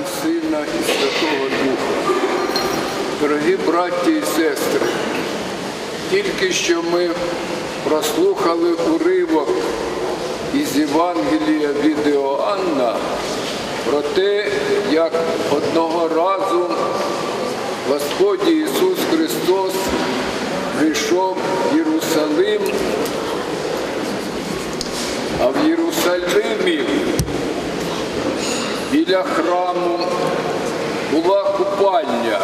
і Сина, і Святого Духа. Дорогі браті і сестри, тільки що ми прослухали уривок із Євангелія від Іоанна про те, як одного разу Господь Ісус Христос прийшов в Єрусалим, а в Єрусалимі біля храму була купальня,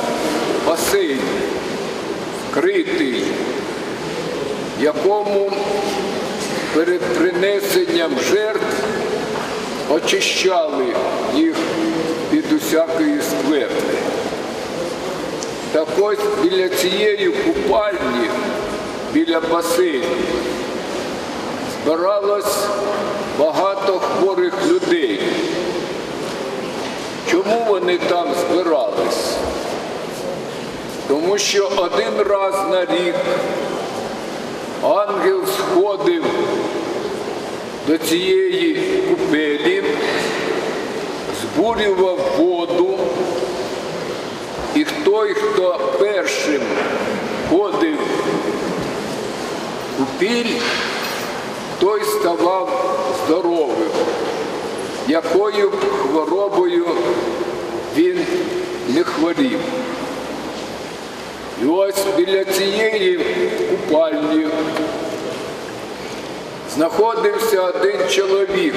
басейн, вкритий, якому перед принесенням жертв очищали їх від усякої скверни. Так ось біля цієї купальні, біля басейну, збиралось багато хворих людей. Чому вони там збирались? Тому що один раз на рік ангел сходив до цієї купелі, збурював воду, і той, хто першим ходив у піль, той ставав здоровим, якою хворобою він не хворів. І ось біля цієї купальні знаходився один чоловік,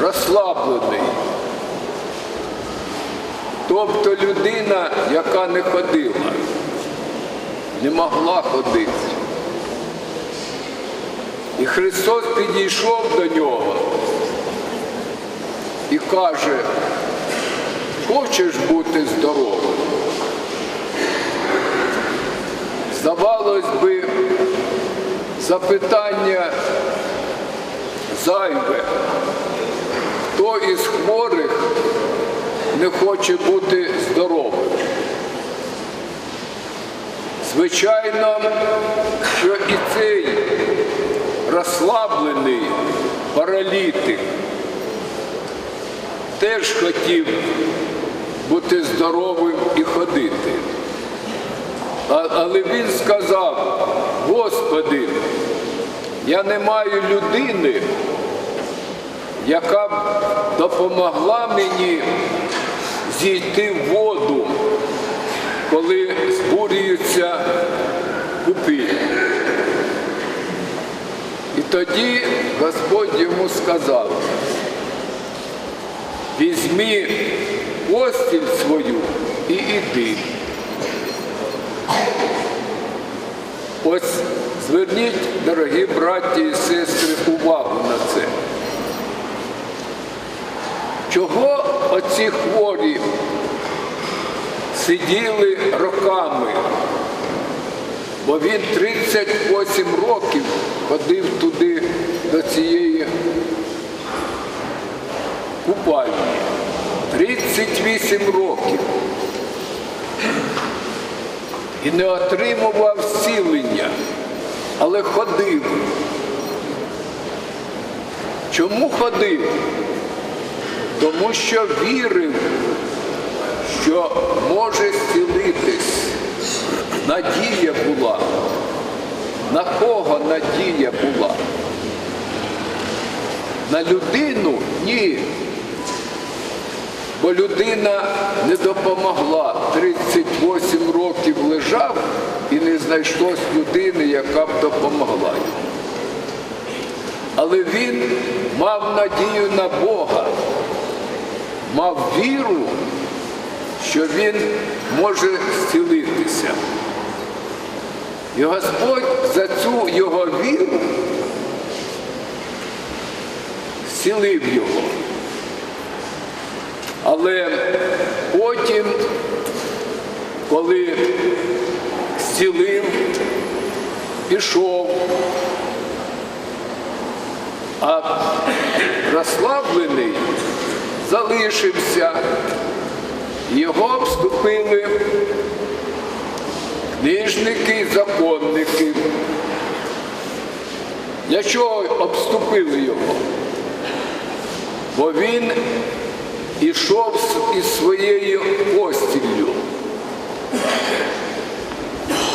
розслаблений. Тобто людина, яка не ходила, не могла ходити. І Христос підійшов до нього і каже, хочеш бути здоровим? Здавалось би, запитання зайве. Хто із хворих не хоче бути здоровим? Звичайно, що і цей розслаблений паралітик теж хотів бути здоровим і ходити. Але він сказав, Господи, я не маю людини, яка б допомогла мені зійти в воду, коли збурюються купі. І тоді Господь йому сказав, візьми постіль свою і іди. Ось зверніть, дорогі браті і сестри, увагу на це. Чого оці хворі сиділи роками? Бо він 38 років ходив туди до цієї купальні. 38 років. І не отримував зцілення, але ходив. Чому ходив? Тому що вірив, що може зцілитись. Надія була. На кого надія була? На людину ні. Бо людина не допомогла. 38 років лежав і не знайшлось людини, яка б допомогла йому. Але він мав надію на Бога, мав віру, що він може зцілитися. І Господь за цю його віру зцілив його. Але потім, коли зцілив, пішов, а розслаблений залишився, його обступили книжники законники. Для чого обступили його? Бо він ішов із своєю постіллю.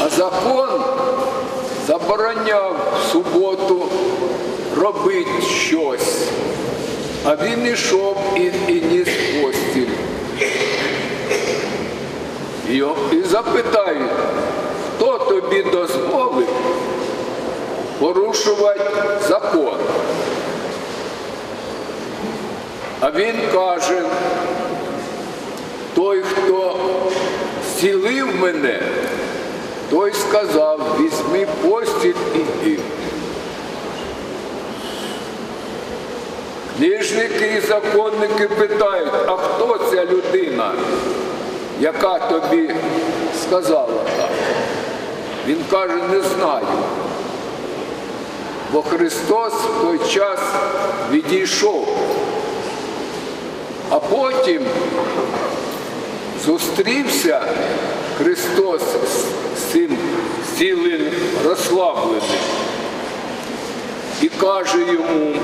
А закон забороняв в суботу робити щось, а він ішов і, і ніс постіль. І, і запитають, хто тобі дозволив порушувати закон? А він каже, той, хто зцілив мене, той сказав, візьми постіль і йди. Книжники і законники питають, а хто ця людина, яка тобі сказала так? Він каже, не знаю. Бо Христос в той час відійшов, потім зустрівся Христос з цим цілим розслабленим і каже йому,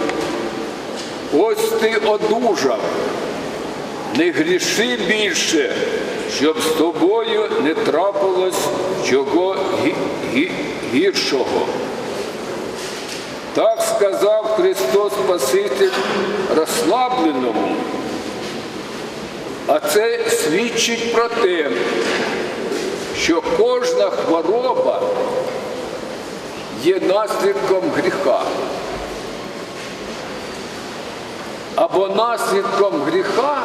ось ти одужав, не гріши більше, щоб з тобою не трапилось чого гі- гі- гіршого. Так сказав Христос Спаситель розслабленому. А це свідчить про те, що кожна хвороба є наслідком гріха. Або наслідком гріха,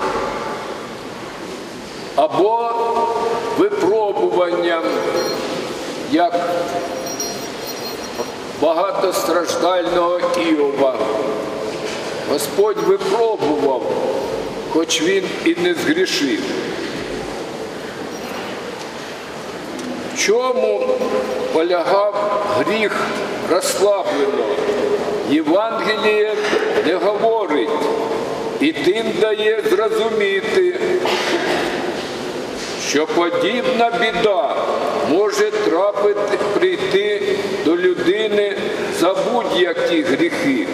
або випробуванням, як багатостраждального Іова. Господь випробував, хоч він і не згрішив. В чому полягав гріх розслаблено? Євангеліє не говорить і тим дає зрозуміти, що подібна біда може трапити прийти до людини за будь-які гріхи.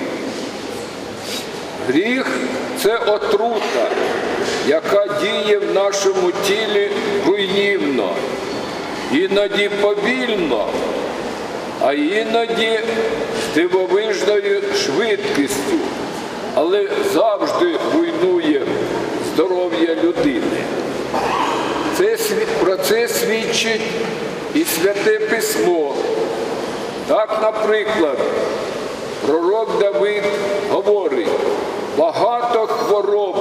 Гріх це отрута, яка діє в нашому тілі руйнівно, іноді повільно, а іноді з дивовижною швидкістю, але завжди руйнує здоров'я людини. Це, про це свідчить і Святе Письмо. Так, наприклад, пророк Давид говорить, багато хвороб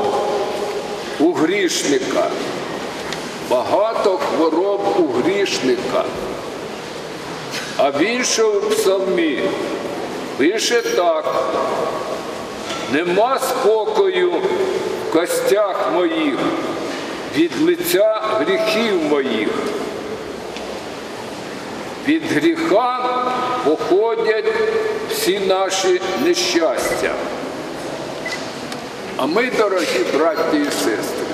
у грішника, багато хвороб у грішника. А в іншому псалмі пише так, нема спокою в костях моїх від лиця гріхів моїх. Від гріха походять всі наші нещастя. А ми, дорогі браті і сестри,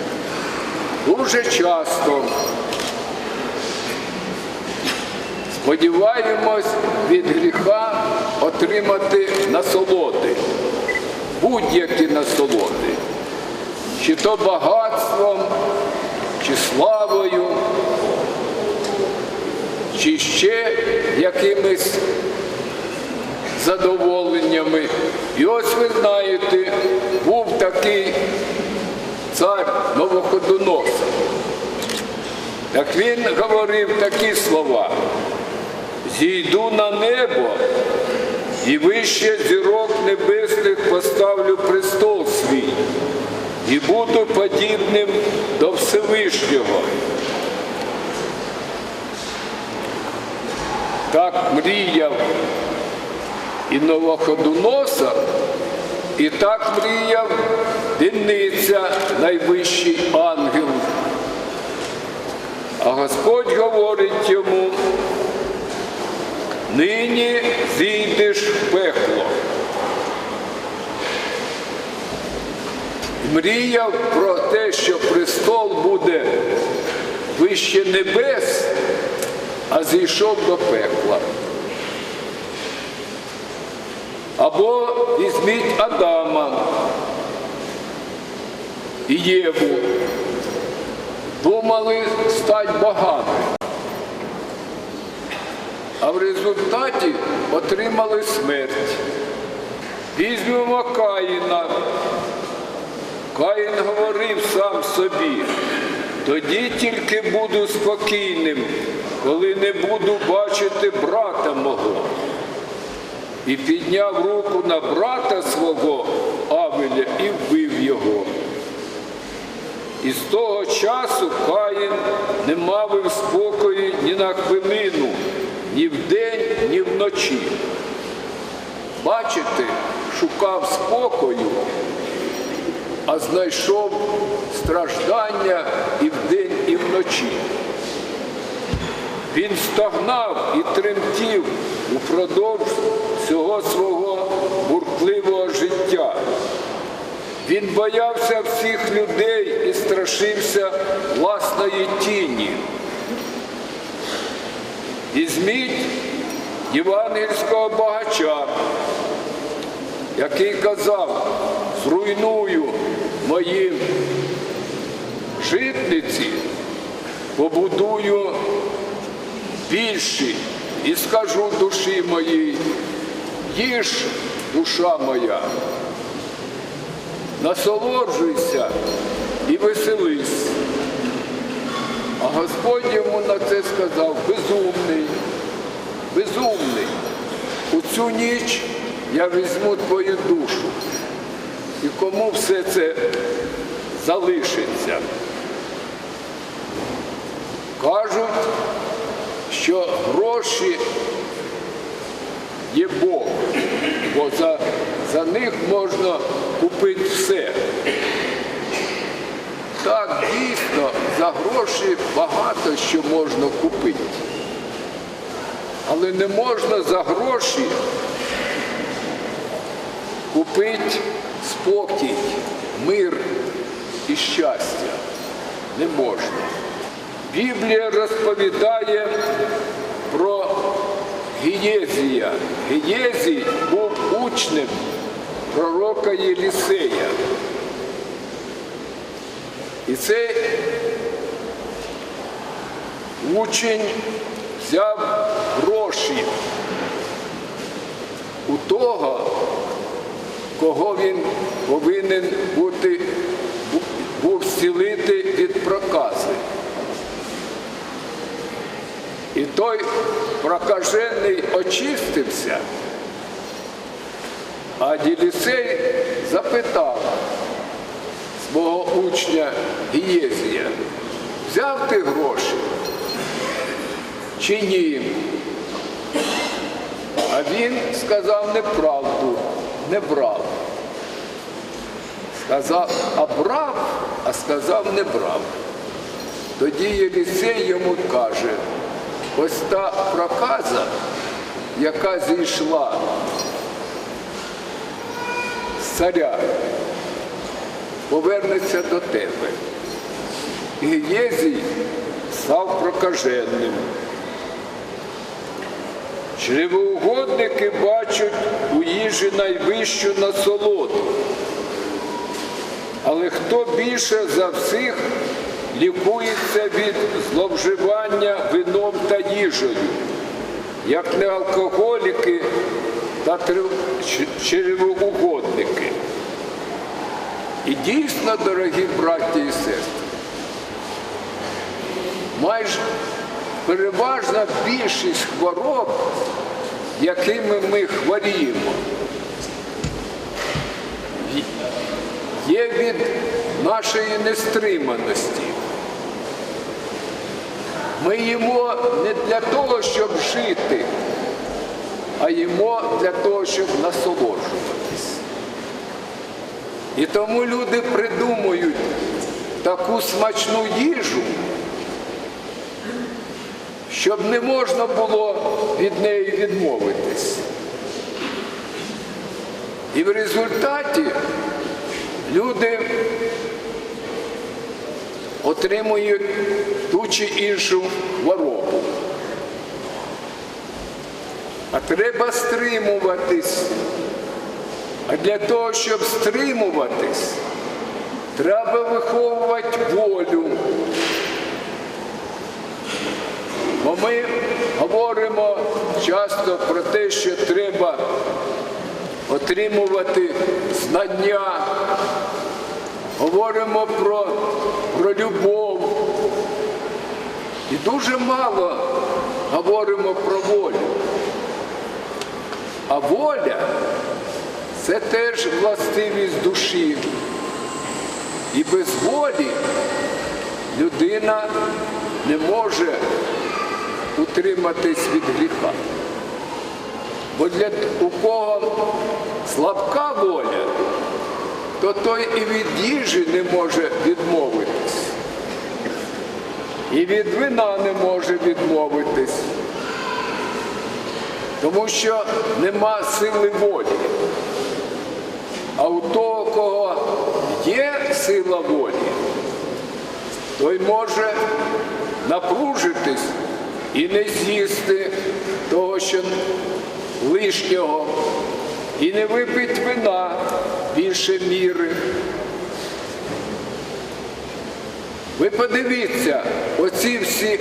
дуже часто сподіваємось від гріха отримати насолоди, будь-які насолоди, чи то багатством, чи славою, чи ще якимись задоволеннями. І ось ви знаєте, був такий цар Новоходоносор. Так він говорив такі слова. Зійду на небо і вище зірок небесних поставлю престол свій і буду подібним до Всевишнього. Так мріяв і Новоходоносор, і так мріяв Денниця, найвищий ангел. А Господь говорить йому, нині зійдеш в пекло. Мріяв про те, що престол буде вище небес, а зійшов до пекла. Або візьміть Адама і Єву. Думали стати богами. А в результаті отримали смерть. Візьмемо Каїна. Каїн говорив сам собі, тоді тільки буду спокійним, коли не буду бачити брата мого. І підняв руку на брата свого Авеля і вбив його. І з того часу Каїн не мав спокою ні на хвилину, ні вдень, ні вночі. Бачите, шукав спокою, а знайшов страждання і вдень, і вночі. Він стогнав і тремтів упродовж всього свого бурхливого життя. Він боявся всіх людей і страшився власної тіні. Візьміть євангельського багача, який казав, зруйную мої житниці, побудую більші і скажу душі моїй, їж, душа моя, насолоджуйся і веселись. А Господь йому на це сказав, безумний, безумний. У цю ніч я візьму твою душу. І кому все це залишиться? Кажуть, що гроші є Бог, бо за, за них можна купити все. Так, дійсно, за гроші багато що можна купити. Але не можна за гроші купити спокій, мир і щастя. Не можна. Біблія розповідає про Гієзія. Гієзій був учнем пророка Єлісея. І цей учень взяв гроші у того, кого він повинен бути, був зцілити від прокази. І той прокажений очистився, а Ділісей запитав свого учня Гієзія, взяв ти гроші чи ні? А він сказав неправду, не брав. Сказав, а брав, а сказав не брав. Тоді Єлісей йому каже, ось та проказа, яка зійшла з царя, повернеться до тебе. І Гієзій став прокаженним. Чревоугодники бачать у їжі найвищу насолоду. Але хто більше за всіх лікується від зловживання вином та їжею, як не алкоголіки та черевоугодники. І дійсно, дорогі браті і сестри, майже переважна більшість хвороб, якими ми хворіємо, є від нашої нестриманості. Ми їмо не для того, щоб жити, а їмо для того, щоб насолоджуватись. І тому люди придумують таку смачну їжу, щоб не можна було від неї відмовитись. І в результаті люди отримують ту чи іншу хворобу. А треба стримуватись. А для того, щоб стримуватись, Треба виховувати волю. Бо ми говоримо часто про те, що треба отримувати знання, говоримо про, про любов. І дуже мало говоримо про волю. А воля це теж властивість душі. І без волі людина не може утриматись від гріха. Бо для у кого слабка воля, то той і від їжі не може відмовитись. І від вина не може відмовитись. Тому що нема сили волі. А у того, кого є сила волі, той може напружитись і не з'їсти того, що лишнього, і не випить вина більше міри. Ви подивіться, оці всі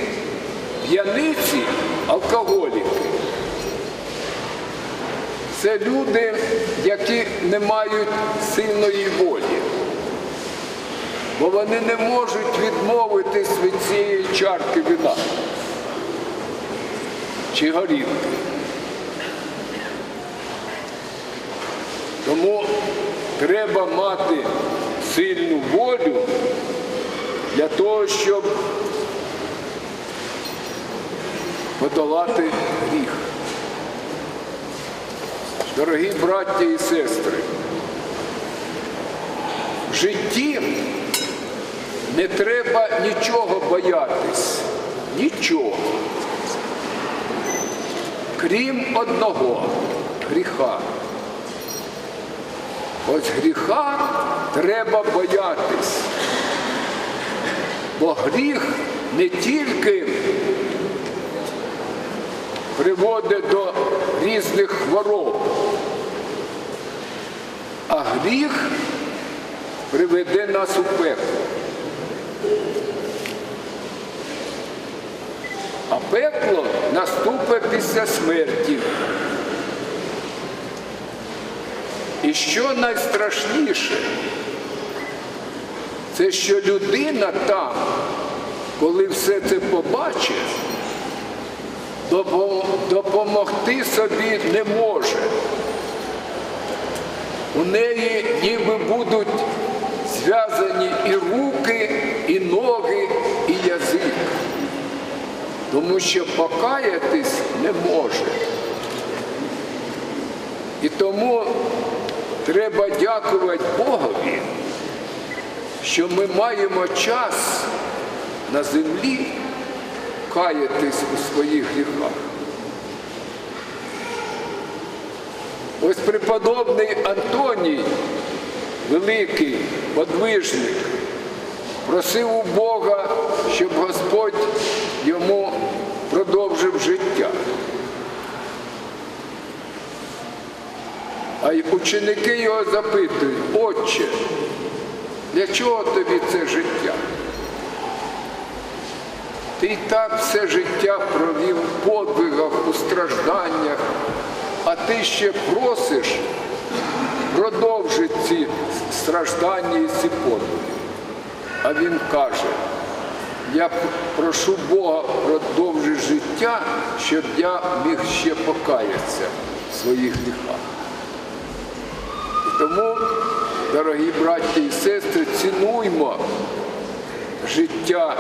п'яниці, алкоголіки. Це люди, які не мають сильної волі, бо вони не можуть відмовитись від цієї чарки вина чи горілки. Тому треба мати сильну волю для того, щоб подолати гріх. Дорогі браття і сестри, в житті не треба нічого боятись, нічого, крім одного гріха. Ось гріха треба боятись, бо гріх не тільки приводить до різних хвороб, а гріх приведе нас у пекло. А пекло наступить після смерті. І що найстрашніше, це що людина там, коли все це побачить, допомогти собі не може. У неї ніби будуть зв'язані і руки, і ноги, і язик. Тому що покаятись не може. І тому треба дякувати Богові, що ми маємо час на землі каятись у своїх гріхах. Ось преподобний Антоній, великий подвижник, просив у Бога, щоб Господь йому продовжив життя. А й ученики його запитують, Отче, для чого тобі це життя? Ти й так все життя провів в подвигах, у стражданнях, а ти ще просиш продовжити ці страждання і ці подвиги. А він каже, я прошу Бога продовжити життя, щоб я міг ще покаятися в своїх гріхах. Тому, дорогі браті і сестри, цінуймо життя,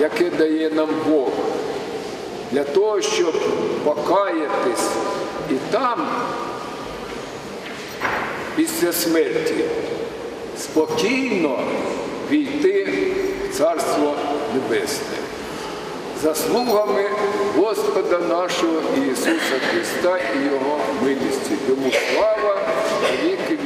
яке дає нам Бог, для того, щоб покаятись і там, після смерті, спокійно війти в Царство Небесне. Заслугами Господа нашого Ісуса Христа і Його милості. Йому слава віки.